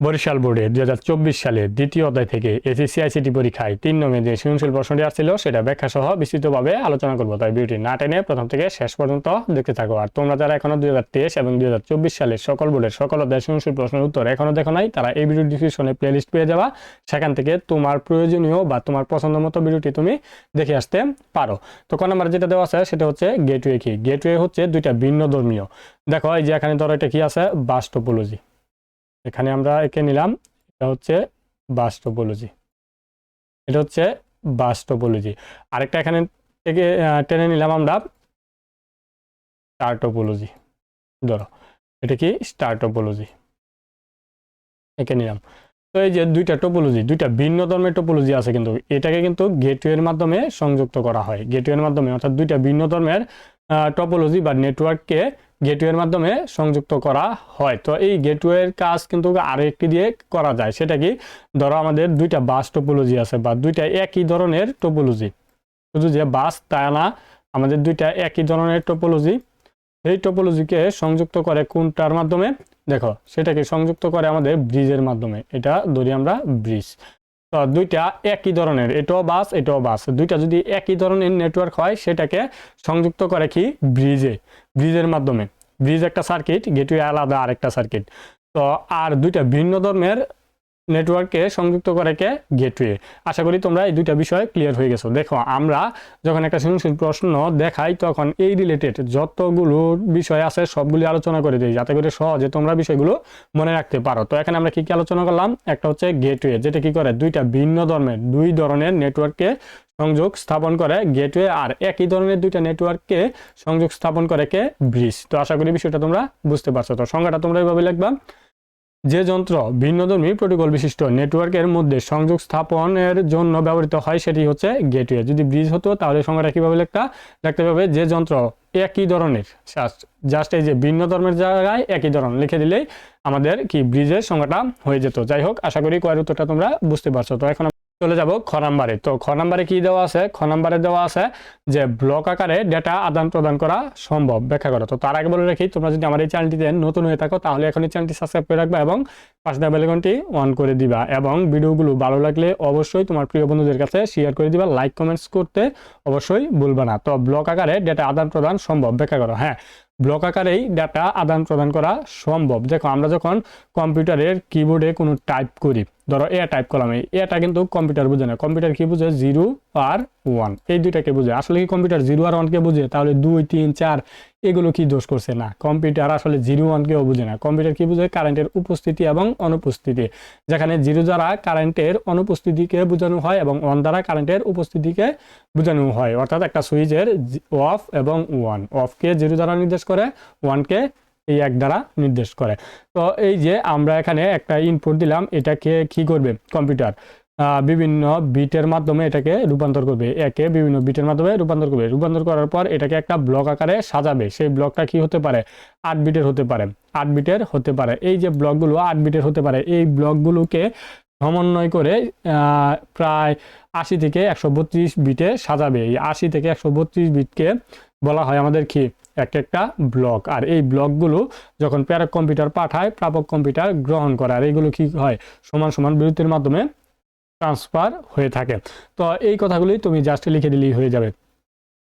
বরিশাল বোর্ডে দুই হাজার চব্বিশ সালের দ্বিতীয় অধ্যায় থেকে এসএসসি আইসিটি পরীক্ষায় তিন নমে যে সৃজনশীল প্রশ্নটি আসছিল, সেটা ব্যাখ্যা সহ বিস্তৃতভাবে আলোচনা করব। তাই ভিডিওটি না টেনে প্রথম থেকে শেষ পর্যন্ত দেখতে থাকো। আর তোমরা যারা এখনও দুই হাজার তেইশ এবং দুই হাজার চব্বিশ সালের সকল বোর্ডের সকল অধ্যায় সৃজনশীল প্রশ্নের উত্তর এখনও দেখো নাই, তারা এই ভিডিও ডিসক্রিপশনে প্লেলিস্ট পেয়ে যাওয়া সেখান থেকে তোমার প্রয়োজনীয় বা তোমার পছন্দ মতো ভিডিওটি তুমি দেখে আসতে পারো। তো ক নাম্বার যেটা দেওয়া আছে, সেটা হচ্ছে গেটওয়ে কি? গেটওয়ে হচ্ছে দুইটা ভিন্ন ধর্মীয়। দেখো, এই যে এখানে ধরো এটা কি আছে? বাস্টোপোলজি এখানে আমরা একে নিলাম, এটা হচ্ছে বাস্টোপোলজি এটা হচ্ছে বাস্টোপোলজি আরেকটা এখানে থেকে টেনে নিলাম আমরা, স্টার্টোপোলজি। ধরো, এটা কি? স্টার্টোপোলজি। একে নিলাম। তো এই যে দুইটা টোপোলজি, দুইটা ভিন্ন ধর্মের টোপোলজি আছে কিন্তু, এটাকে কিন্তু গেটওয়ের মাধ্যমে সংযুক্ত করা হয়। গেটওয়ের মাধ্যমে, অর্থাৎ দুইটা ভিন্ন ধর্মের টপোলজি বা নেটওয়ার্ককে গেটওয়ের মাধ্যমে সংযুক্ত করা হয়। তো এই গেটওয়ের কাজ কিন্তু আরও একটি দিয়ে করা যায়, সেটা কি? ধরো আমাদের দুইটা বাস টোপোলজি আছে বা দুইটা একই ধরনের টোপোলজি শুধু যে বাস তা না, আমাদের দুইটা একই ধরনের টোপোলজি এই টোপোলজিকে সংযুক্ত করে কোনটার মাধ্যমে? দেখো, সেটাকে সংযুক্ত করে আমাদের ব্রিজের মাধ্যমে। এটা ধরি আমরা ব্রিজ দুইটা একই ধরনের, এটাও বাস এটাও বাস। দুইটা যদি একই ধরনের নেটওয়ার্ক হয়, সেটাকে সংযুক্ত করে কি? ব্রিজে, ব্রিজের মাধ্যমে। ব্রিজ একটা সার্কিট গেটওয়ে আলাদা আরেকটা সার্কিট তো আর দুইটা ভিন্ন ধর্মের নেটওয়ার্ককে সংযুক্ত করে কে? গেটওয়ে আশা করি তোমরা এই দুইটা বিষয় ক্লিয়ার হয়ে গেছো। দেখো, আমরা যখন একটা সৃজনশীল প্রশ্ন দেখাই, তখন এই রিলেটেড যতগুলো বিষয় আছে, সবগুলি আলোচনা করে দিই, যাতে করে সহজে তোমরা বিষয়গুলো মনে রাখতে পারো। তো এখানে আমরা কি কি আলোচনা করলাম? একটা হচ্ছে গেটওয়ে যেটা কি করে? দুইটা ভিন্ন ধর্মের, দুই ধরনের নেটওয়ার্ককে সংযোগ স্থাপন করে গেটওয়ে আর একই ধরনের দুইটা নেটওয়ার্ককে সংযোগ স্থাপন করে কে? ব্রিজ তো আশা করি বিষয়টা তোমরা বুঝতে পারছ। তো সংজ্ঞাটা তোমরা এইভাবে লিখবা। যে যন্ত্র ভিন্নধর্মী প্রোটোকল বিশিষ্ট নেটওয়ার্কের মধ্যে সংযোগ স্থাপনের জন্য ব্যবহৃত হয়, সেটি হচ্ছে গেটওয়ে। যদি ব্রিজ হতো, তাহলে সংখ্যাটা কীভাবে লেখা? লিখতে পাবে যে যন্ত্র একই ধরনের জাস্ট এই যে ভিন্ন ধর্মের জায়গায় একই ধরন লিখে দিলেই আমাদের কি ব্রিজের সংখ্যাটা হয়ে যেত। যাই হোক, আশা করি কয়ের উত্তরটা তোমরা বুঝতে পারছ। তো এখন চলে যাব খ নাম্বারে। তো খ নাম্বারে কি দেওয়া আছে? খ নাম্বারে দেওয়া আছে যে ব্লক আকারে ডেটা আদান প্রদান করা সম্ভব, ব্যাখ্যা করা। তো তার আগে বলে রাখি, তোমরা যদি আমার এই চ্যানেলটিতে নতুন হয়ে থাকো, তাহলে এখন এই চ্যানেলটি সাবস্ক্রাইব করে রাখবা এবং পাশে দেওয়া বেলকনটি অন করে দিবা এবং ভিডিওগুলো ভালো লাগলে অবশ্যই তোমার প্রিয় বন্ধুদের কাছে শেয়ার করে দিবা লাইক কমেন্টস করতে অবশ্যই ভুলবা না। তো ব্লক আকারে ডেটা আদান প্রদান সম্ভব, ব্যাখ্যা করো। হ্যাঁ ব্লক আকারেই ডাটা আদান প্রদান করা সম্ভব। দেখো, আমরা যখন কম্পিউটারের কিবোর্ডে কোনো টাইপ করি ধরো এ টাইপ করলাম এই। এটা কিন্তু কম্পিউটার বুঝে না। কম্পিউটার কি বুঝে? জিরো আর ওয়ান এই দুইটাকে বুঝে। আসলে কি কম্পিউটার জিরো আর ওয়ানকে বুঝে? তাহলে দুই, তিন, চার, এগুলো কি দোষ করছে? না কম্পিউটার আসলে জিরো ওয়ানকেও বুঝে না। কম্পিউটার কি বুঝে? কারেন্টের উপস্থিতি এবং অনুপস্থিতি। যেখানে জিরো দ্বারা কারেন্টের অনুপস্থিতিকে বোঝানো হয় এবং ওয়ান দ্বারা কারেন্টের উপস্থিতিকে বোঝানো হয়। অর্থাৎ একটা সুইচের অফ এবং ওয়ান অফকে জিরো দ্বারা নির্দেশ করে ওয়ানকে এই এক দ্বারা নির্দেশ করে। তো এই যে আমরা এখানে একটা ইনপুট দিলাম, এটাকে কি করবে? কম্পিউটার বিভিন্ন বিটের মাধ্যমে এটাকে রূপান্তর করবে। একে বিভিন্ন বিটের মাধ্যমে রূপান্তর করবে। রূপান্তর করার পর এটাকে একটা ব্লক আকারে সাজাবে। সেই ব্লকটা কি হতে পারে? আট বিটের হতে পারে। আট বিটের হতে পারে। এই যে ব্লকগুলো আট বিটের হতে পারে, এই ব্লকগুলোকে সমন্বয় করে প্রায় আশি থেকে একশো বত্রিশ বিটে সাজাবে। এই আশি থেকে একশো বত্রিশ বিটকে বলা হয় আমাদের কি? এক একটা ব্লক আর এই ব্লকগুলো যখন প্রেরক কম্পিউটার পাঠায়, প্রাপক কম্পিউটার গ্রহণ করে। আর এইগুলো কি হয়? সমান সমান বিরতির মাধ্যমে ট্রান্সফার হয়ে থাকে। তো এই কথাগুলি তুমি জাস্ট লিখে দিলেই হয়ে যাবে।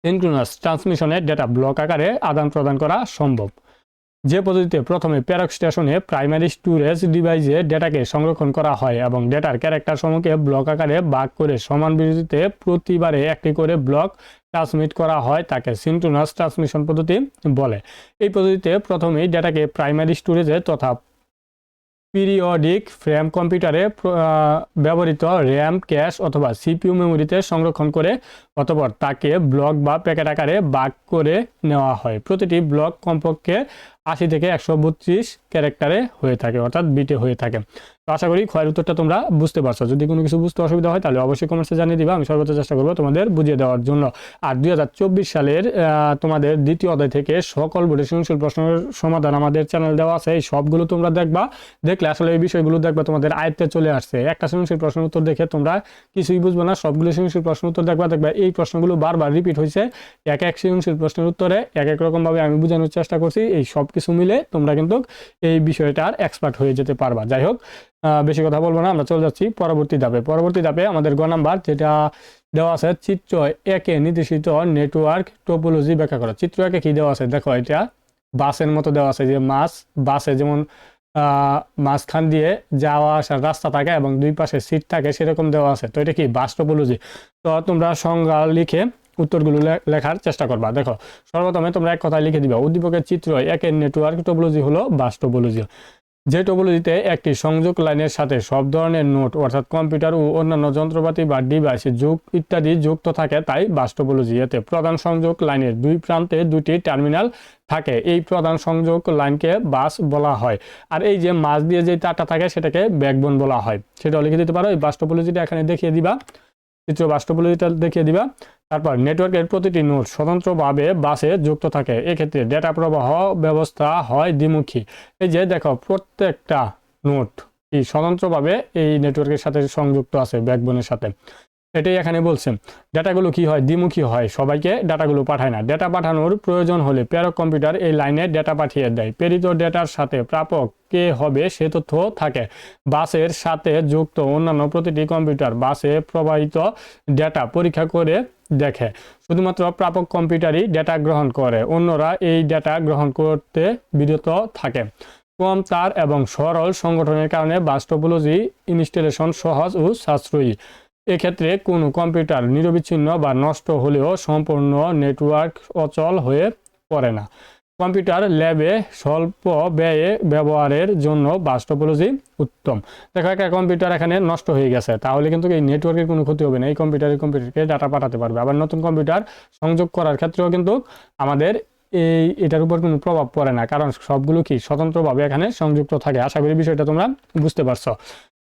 সিনক্রোনাস ট্রান্সমিশনের ডেটা ব্লক আকারে আদান প্রদান করা সম্ভব। যে পদ্ধতিতে প্রথমে প্যারক স্টেশনে প্রাইমারি স্টোরেজ ডিভাইসে ডেটাকে সংরক্ষণ করা হয় এবং ডেটার ক্যারেক্টার সমূহকে ব্লক আকারে ভাগ করে সমান বিরতিতে প্রতিবারে একটি করে ব্লক ট্রান্সমিট করা হয় তাকে সিনক্রোনাস ট্রান্সমিশন পদ্ধতি বলে। এই পদ্ধতিতে প্রথমেই ডেটাকে প্রাইমারি স্টোরেজে তথা পিরিয়ডিক ফ্রেম কম্পিউটারে ব্যবহৃত র্যাম ক্যাশ অথবা সিপিইউ মেমোরিতে সংরক্ষণ করে অতপর তাকে ব্লক বা প্যাকেট আকারে ভাগ করে নেওয়া হয়। প্রতিটি ব্লক কমপক্ষে আশি থেকে একশো বত্রিশ ক্যারেক্টারে হয়ে থাকে অর্থাৎ বিটে হয়ে থাকে। তো আশা করি ক্ষয়ের উত্তরটা তোমরা বুঝতে পারছ। যদি কোনো কিছু বুঝতে অসুবিধা হয়, তাহলে অবশ্যই কমেন্টসে জানিয়ে দিবা। আমি সর্বোচ্চ চেষ্টা করব তোমাদের বুঝিয়ে দেওয়ার জন্য। আর দুই হাজার চব্বিশ সালের তোমাদের দ্বিতীয় অধ্যায় থেকে সকল বোর্ডের সৃজনশীল প্রশ্নের সমাধান আমাদের চ্যানেল দেওয়া আছে। এই সবগুলো তোমরা দেখবা। দেখলে আসলে এই বিষয়গুলো দেখবা তোমাদের আয়ত্তে চলে আসছে। একটা সৃজনশীল প্রশ্নের উত্তর দেখে তোমরা কিছুই বুঝবে না। সবগুলো সৃজনশীল প্রশ্নের উত্তর দেখবা দেখবা এই প্রশ্নগুলো বারবার রিপিট হয়েছে। এক এক সৃজনশীল প্রশ্নের উত্তরে এক এক রকমভাবে আমি বোঝানোর চেষ্টা করছি। এই সব কিছু মিলে তোমরা কিন্তু এই বিষয়টার এক্সপার্ট হয়ে যেতে পারবা। যাই হোক বেশি কথা বলব না, আমরা চলে যাচ্ছি পরবর্তী ধাপে। পরবর্তী ধাপে আমাদের গ নাম্বার, যেটা দেওয়া আছে চিত্র একে নির্দেশিত নেটওয়ার্ক টোপোলজি ব্যাখ্যা করা। চিত্র একে কি দেওয়া আছে? দেখো এটা বাসের মতো দেওয়া আছে, যে মাছ, বাসে যেমন মাঝখান দিয়ে যাওয়া আসার রাস্তা থাকে এবং দুই পাশে সিট থাকে, সেরকম দেওয়া আছে। তো এটা কি? বাস টোপোলজি তো তোমরা সংজ্ঞা লিখে উত্তরগুলো লেখার চেষ্টা করবা। দেখো, সর্বপ্রথমে তোমরা এক কথায় লিখে দিবা, উদ্দীপকের চিত্র একের নেটওয়ার্ক টোপোলজি হলো বাস টোপোলজি যে টোপোলজিতে একটি সংযোগ লাইনের সাথে সব ধরনের নোট অর্থাৎ কম্পিউটার ও অন্যান্য যন্ত্রপাতি বা ডিভাইস যুগ ইত্যাদি যুক্ত থাকে, তাই বাস টোপোলজি এতে প্রধান সংযোগ লাইনের দুই প্রান্তে দুটি টার্মিনাল থাকে। এই প্রধান সংযোগ লাইনকে বাস বলা হয়। আর এই যে মাছ দিয়ে যে তারটা থাকে, সেটাকে ব্যাকবোন বলা হয়। সেটাও লিখে দিতে পারো, এই বাস এখানে দেখিয়ে দিবা। চিত্র বাস টোপোলজিটা দেখিয়ে দিবা। তারপর নেটওয়ার্কের প্রতিটি নোট স্বতন্ত্রভাবে বাসে যুক্ত থাকে। এক্ষেত্রে ডেটা প্রবাহ ব্যবস্থা হয় দ্বিমুখী। এই যে দেখো, প্রত্যেকটা নোট এই স্বতন্ত্রভাবে এই নেটওয়ার্কের সাথে সংযুক্ত আছে, ব্যাকবোনের সাথে। এটাই এখানে বলছেন ডাটাগুলো কি হয়? দ্বিমুখী হয়। সবাইকে ডাটাগুলো পাঠায় না। ডেটা পাঠানোর প্রয়োজন হলে প্রেরক কম্পিউটার এই লাইনে ডেটা পাঠিয়ে দেয়। প্রেরিত ডেটার সাথে প্রাপক কে হবে সে তথ্য থাকে। বাসের সাথে যুক্ত অন্যান্য প্রতিটি কম্পিউটার বাসে প্রবাহিত ডেটা পরীক্ষা করে দেখে। শুধুমাত্র প্রাপক কম্পিউটারই ডেটা গ্রহণ করে। অন্যরা এই ডেটা গ্রহণ করতে বিরত থাকে। কম, তার এবং সরল সংগঠনের কারণে বাস্তবলজি ইনস্টলেশন সহজ ও সাশ্রয়ী। এক্ষেত্রে কোনো কম্পিউটার নিরবিচ্ছিন্ন বা নষ্ট হলেও সম্পূর্ণ নেটওয়ার্ক অচল হয়ে পড়ে না। কম্পিউটার ল্যাবে স্বল্প ব্যয়ে ব্যবহারের জন্য বাস্তবলজি উত্তম। দেখো একটা কম্পিউটার এখানে নষ্ট হয়ে গেছে। তাহলে কিন্তু এই নেটওয়ার্কের কোনো ক্ষতি হবে না। এই কম্পিউটারের কম্পিউটারকে ডাটা পাঠাতে পারবে। আবার নতুন কম্পিউটার সংযোগ করার ক্ষেত্রেও কিন্তু আমাদের এই এটার উপর কোনো প্রভাব পড়ে না। কারণ সবগুলো কি স্বতন্ত্রভাবে এখানে সংযুক্ত থাকে? আশা করি বিষয়টা তোমরা বুঝতে পারছ।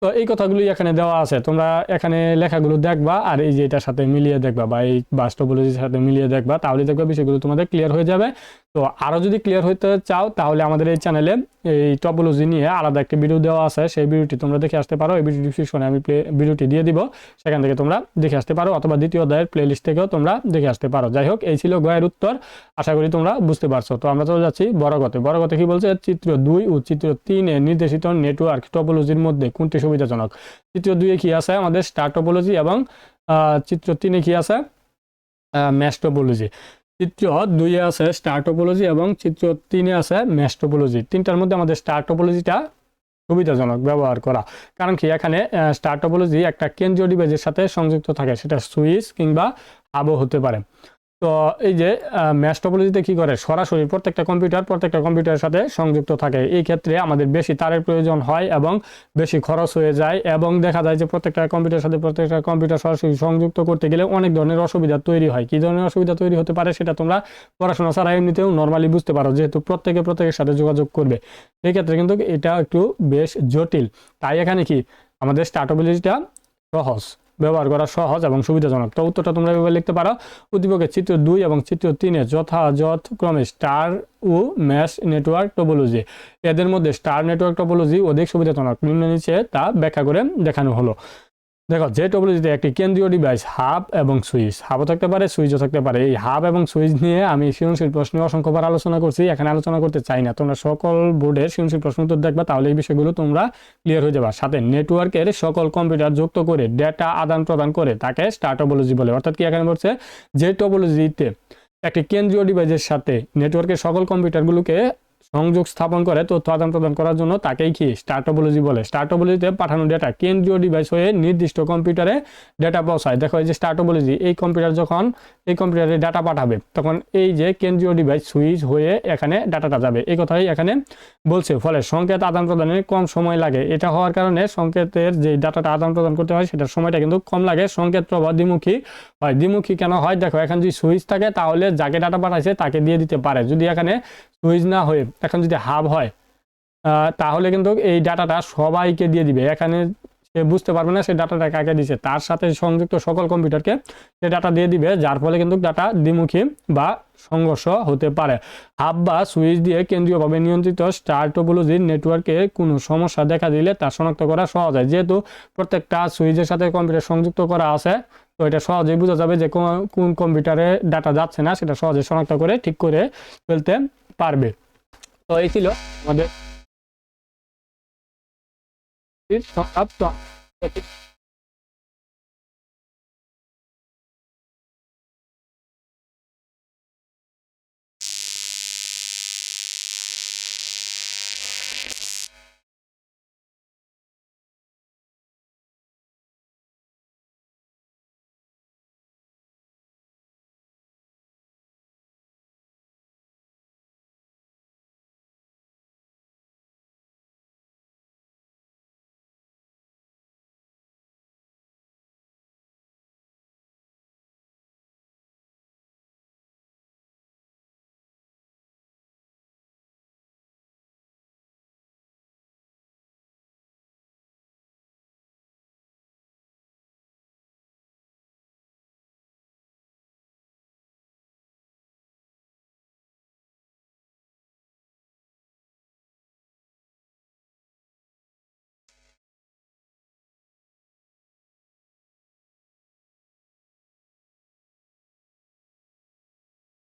তো এই কথাগুলোই এখানে দেওয়া আছে। তোমরা এখানে লেখাগুলো দেখবা আর এই যে এটার সাথে মিলিয়ে দেখবা বা এই বাস্তবলজির সাথে মিলিয়ে দেখবা, তাহলে দেখবা বিষয়গুলো তোমাদের ক্লিয়ার হয়ে যাবে। তো আরও যদি ক্লিয়ার হতে চাও, তাহলে আমাদের এই চ্যানেলে এই টপোলজি নিয়ে আলাদা একটা ভিডিও দেওয়া আছে। সেই ভিডিওটি তোমরা দেখে আসতে পারো। এই ভিডিও ডিসক্রিপশনে আমি ভিডিওটি দিয়ে দিব। সেখান থেকে তোমরা দেখে আসতে পারো অথবা দ্বিতীয় অধ্যায়ের প্লেলিস্ট থেকেও তোমরা দেখে আসতে পারো। যাই হোক, এই ছিল গয়ের উত্তর। আশা করি তোমরা বুঝতে পারছ। তো আমরা চলে যাচ্ছি বড়গতে বড়গতে কি বলছে? চিত্র দুই ও চিত্র তিনে নির্দেশিত নেটওয়ার্ক টপোলজির মধ্যে কোনটি সুবিধাজনক। চিত্র দুইয়ে কি আছে আমাদের? স্টার টপোলজি এবং চিত্র তিনে কি আছে? ম্যাশ টপোলজি চিত্র দুইয়ে আছে স্টার টপোলজি এবং চিত্র তিনে আছে ম্যাশ টপোলজি তিনটার মধ্যে আমাদের স্টার টপোলজিটা সুবিধাজনক ব্যবহার করা। কারণ কি? এখানে স্টার টপোলজি একটা কেন্দ্রীয় ডিভাইসের সাথে সংযুক্ত থাকে। সেটা সুইচ কিংবা আবো হতে পারে। তো এই যে ম্যাশ টপোলজিতে কি করে? সরাসরি প্রত্যেকটা কম্পিউটার প্রত্যেকটা কম্পিউটারের সাথে সংযুক্ত থাকে। এই ক্ষেত্রে আমাদের বেশি তারের প্রয়োজন হয় এবং বেশি খরচ হয়ে যায় এবং দেখা যায় যে প্রত্যেকটা কম্পিউটারের সাথে প্রত্যেকটা কম্পিউটার সরাসরি সংযুক্ত করতে গেলে অনেক ধরনের অসুবিধা তৈরি হয়। কী ধরনের অসুবিধা তৈরি হতে পারে সেটা তোমরা পড়াশোনা ছাড়া এমনিতেও নর্মালি বুঝতে পারো, যেহেতু প্রত্যেকে প্রত্যেকের সাথে যোগাযোগ করবে। সেই ক্ষেত্রে কিন্তু এটা একটু বেশ জটিল। তাই এখানে কি? আমাদের স্টার্টেবিলিটিটা সহজ। ব্যবহার করা সহজ এবং সুবিধাজনক। তো উত্তরটা তোমরা এভাবে লিখতে পারো। উদ্দীপকের চিত্র দুই এবং চিত্র তিনে যথাযথ ক্রমে স্টার ও ম্যাশ নেটওয়ার্ক টোপোলজি। এদের মধ্যে স্টার নেটওয়ার্ক টোপোলজি অধিক সুবিধাজনক। নিম্ন নিচে তা ব্যাখ্যা করে দেখানো হলো। দেখো যে টপোলজিতে একটি কেন্দ্রীয় ডিভাইস হাব এবং সুইচ হাবও থাকতে পারে সুইচও থাকতে পারে। এই হাব এবং সুইচ নিয়ে আমি সৃজনশীল প্রশ্নে অসংখ্যবার আলোচনা করছি, এখানে আলোচনা করতে চাই না। তোমরা সকল বোর্ডের সৃজনশীল প্রশ্ন উত্তর দেখবা, তাহলে এই বিষয়গুলো তোমরা ক্লিয়ার হয়ে যাবে। সাথে নেটওয়ার্কের সকল কম্পিউটার যুক্ত করে ডেটা আদান প্রদান করে তাকে স্টার বলে। অর্থাৎ কি এখানে বলছে? যে টপোলজিতে একটি কেন্দ্রীয় ডিভাইসের সাথে নেটওয়ার্কের সকল কম্পিউটারগুলোকে সংযোগ স্থাপন করে, তথ্য আদান প্রদান করার জন্য তাকেই কি? স্টার টপোলজি বলে। স্টার টপোলজিতে পাঠানো ডেটা কেন্দ্রীয় ডিভাইস হয়ে নির্দিষ্ট কম্পিউটারে ডেটা পৌঁছায়। দেখো এই যে স্টার টপোলজি এই কম্পিউটার যখন, এই কম্পিউটারে ডাটা পাঠাবে, তখন এই যে কেন্দ্রীয় ডিভাইস সুইচ হয়ে এখানে ডাটাটা যাবে। এই কথাই এখানে বলছে। ফলে সংকেত আদান প্রদানে কম সময় লাগে। এটা হওয়ার কারণে সংকেতের যে ডাটাটা আদান প্রদান করতে হয়, সেটার সময়টা কিন্তু কম লাগে। সংকেত প্রবাহ দ্বিমুখী হয়। দ্বিমুখী কেন হয়? দেখো, এখন যদি সুইচ থাকে, তাহলে যাকে ডাটা পাঠাইছে, তাকে দিয়ে দিতে পারে। যদি এখানে সুইচ না হয়ে এখন যদি হাব হয় তাহলে কিন্তু এই ডাটাটা সবাইকে দিয়ে দিবে। এখানে সে বুঝতে পারবে না সে ডাটাটা কাকে দিছে। তার সাথে সংযুক্ত সকল কম্পিউটারকে সে ডাটা দিয়ে দিবে, যার ফলে কিন্তু ডাটা দ্বিমুখী বা সংঘর্ষ হতে পারে। হাব বা সুইচ দিয়ে কেন্দ্রীয়ভাবে নিয়ন্ত্রিত স্টার টোপোলজির নেটওয়ার্কে কোনো সমস্যা দেখা দিলে তা শনাক্ত করা সহজ হয়। যেহেতু প্রত্যেকটা সুইচের সাথে কম্পিউটার সংযুক্ত করা আছে, তো এটা সহজেই বোঝা যাবে যে কোন- কোন কম্পিউটারে ডাটা যাচ্ছে না, সেটা সহজে শনাক্ত করে, ঠিক করে ফেলতে পারবে। তো এই ছিল আমাদের তো